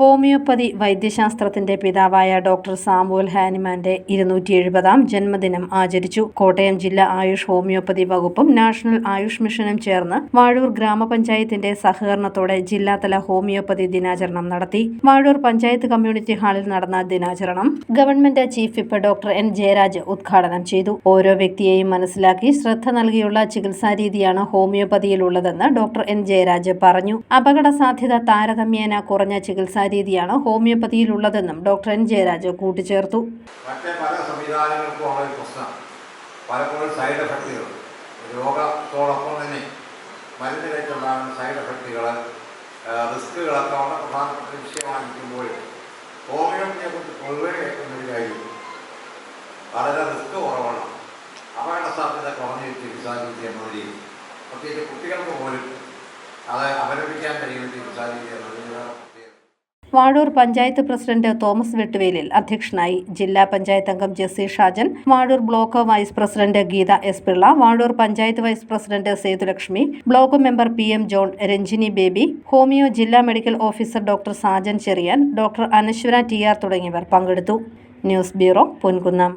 Homeopathy വൈദ്യശാസ്ത്രത്തിന്റെ പിതാവായ doctor Samuel ഹാനിമാന്റെ ഇരുന്നൂറ്റി എഴുപതാം ജന്മദിനം ആചരിച്ചു. കോട്ടയം ജില്ലാ ആയുഷ് ഹോമിയോപ്പതി വകുപ്പും നാഷണൽ ആയുഷ് മിഷനും ചേർന്ന് വാഴൂർ ഗ്രാമപഞ്ചായത്തിന്റെ സഹകരണത്തോടെ ജില്ലാതല ഹോമിയോപ്പതി ദിനാചരണം നടത്തി. വാഴൂർ പഞ്ചായത്ത് കമ്മ്യൂണിറ്റി ഹാളിൽ നടന്ന ദിനാചരണം government chief whip doctor N Jayaraj ഉദ്ഘാടനം ചെയ്തു. ഓരോ വ്യക്തിയെയും മനസ്സിലാക്കി ശ്രദ്ധ നൽകിയുള്ള ചികിത്സാ രീതിയാണ് ഹോമിയോപ്പതിയിലുള്ളതെന്ന് ഡോക്ടർ എൻ ജയരാജ് പറഞ്ഞു. അപകട സാധ്യത താരതമ്യേന കുറഞ്ഞ ചികിത്സാ രീതിയാണ് ഹോമിയോപ്പതിയിലുള്ളതെന്നും ഡോക്ടർ എൻ ജയരാജ് കൂട്ടിച്ചേർത്തു. മറ്റേ പല സംവിധാനങ്ങൾക്കും സൈഡ് എഫക്റ്റുകൾ. തന്നെ സൈഡ് എഫക്റ്റുകൾ. വളരെ വളരെ റിസ്ക് കുറവാണ്. അപകട സാധ്യത കുറഞ്ഞ ചികിത്സാ രീതി എന്ന രീതി പ്രത്യേകിച്ച് കുട്ടികൾക്ക് പോലും അത് അവലംബിക്കാൻ കഴിയുന്ന ചികിത്സാ രീതി എന്നതിന് പ്രത്യേകത വാഴൂർ പഞ്ചായത്ത് പ്രസിഡന്റ് തോമസ് വെട്ടുവേലിൽ അധ്യക്ഷനായി ജില്ലാ പഞ്ചായത്ത് അംഗം Jessy Shajan Vazhoor block vice president Geetha S Pillai Vazhoor panchayat vice president Sethulakshmi block member P M John Ranjini Baby homoeo ജില്ലാ medical officer doctor Sajan Cherian doctor Anaswara T R തുടങ്ങിയവർ പങ്കെടുത്തു. News bureau Ponkunnam.